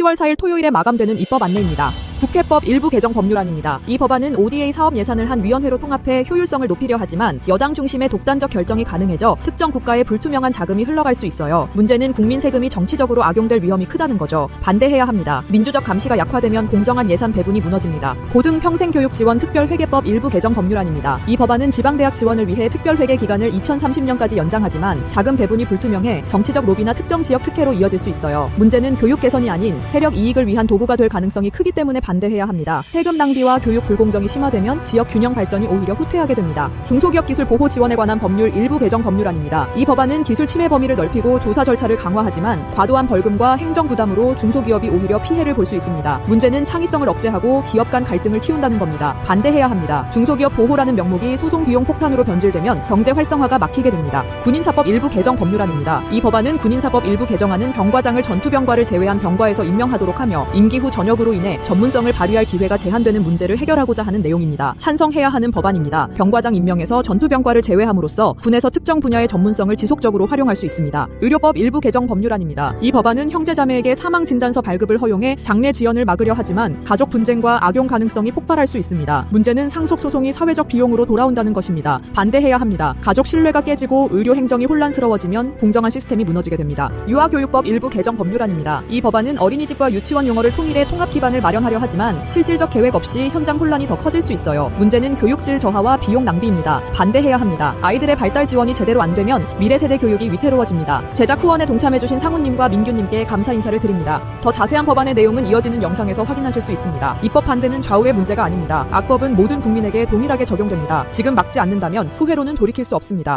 10월 4일 토요일에 마감되는 입법 안내입니다. 국회법 일부 개정 법률안입니다. 이 법안은 ODA 사업 예산을 한 위원회로 통합해 효율성을 높이려 하지만 여당 중심의 독단적 결정이 가능해져 특정 국가에 불투명한 자금이 흘러갈 수 있어요. 문제는 국민 세금이 정치적으로 악용될 위험이 크다는 거죠. 반대해야 합니다. 민주적 감시가 약화되면 공정한 예산 배분이 무너집니다. 고등 평생교육 지원 특별회계법 일부 개정 법률안입니다. 이 법안은 지방대학 지원을 위해 특별회계 기간을 2030년까지 연장하지만 자금 배분이 불투명해 정치적 로비나 특정 지역 특혜로 이어질 수 있어요. 문제는 교육 개선이 아닌 세력 이익을 위한 도구가 될 가능성이 크기 때문에 반대해야 합니다. 세금 낭비와 교육 불공정이 심화되면 지역 균형 발전이 오히려 후퇴하게 됩니다. 중소기업 기술 보호 지원에 관한 법률 일부 개정 법률안입니다. 이 법안은 기술 침해 범위를 넓히고 조사 절차를 강화하지만 과도한 벌금과 행정 부담으로 중소기업이 오히려 피해를 볼 수 있습니다. 문제는 창의성을 억제하고 기업 간 갈등을 키운다는 겁니다. 반대해야 합니다. 중소기업 보호라는 명목이 소송 비용 폭탄으로 변질되면 경제 활성화가 막히게 됩니다. 군인사법 일부 개정 법률안입니다. 이 법안은 군인사법 일부 개정안은 병과장을 전투병과를 제외한 병과에서 임명하도록 하며 임기 후 전역으로 인해 전문성 을 발휘할 기회가 제한되는 문제를 해결하고자 하는 내용입니다. 찬성해야 하는 법안입니다. 병과장 임명에서 전투병과를 제외함으로써 군에서 특정 분야의 전문성을 지속적으로 활용할 수 있습니다. 의료법 일부 개정 법률안입니다. 이 법안은 형제자매에게 사망 진단서 발급을 허용해 장례 지연을 막으려 하지만 가족 분쟁과 악용 가능성이 폭발할 수 있습니다. 문제는 상속 소송이 사회적 비용으로 돌아온다는 것입니다. 반대해야 합니다. 가족 신뢰가 깨지고 의료 행정이 혼란스러워지면 공정한 시스템이 무너지게 됩니다. 유아교육법 일부 개정 법률안입니다. 이 법안은 어린이집과 유치원 용어를 통일해 통합 기반을 마련하려 하지만 실질적 계획 없이 현장 혼란이 더 커질 수 있어요. 문제는 교육질 저하와 비용 낭비입니다. 반대해야 합니다. 아이들의 발달 지원이 제대로 안 되면 미래 세대 교육이 위태로워집니다. 제작 후원에 동참해주신 상훈님과 민규님께 감사 인사를 드립니다. 더 자세한 법안의 내용은 이어지는 영상에서 확인하실 수 있습니다. 입법 반대는 좌우의 문제가 아닙니다. 악법은 모든 국민에게 동일하게 적용됩니다. 지금 막지 않는다면 후회로는 돌이킬 수 없습니다.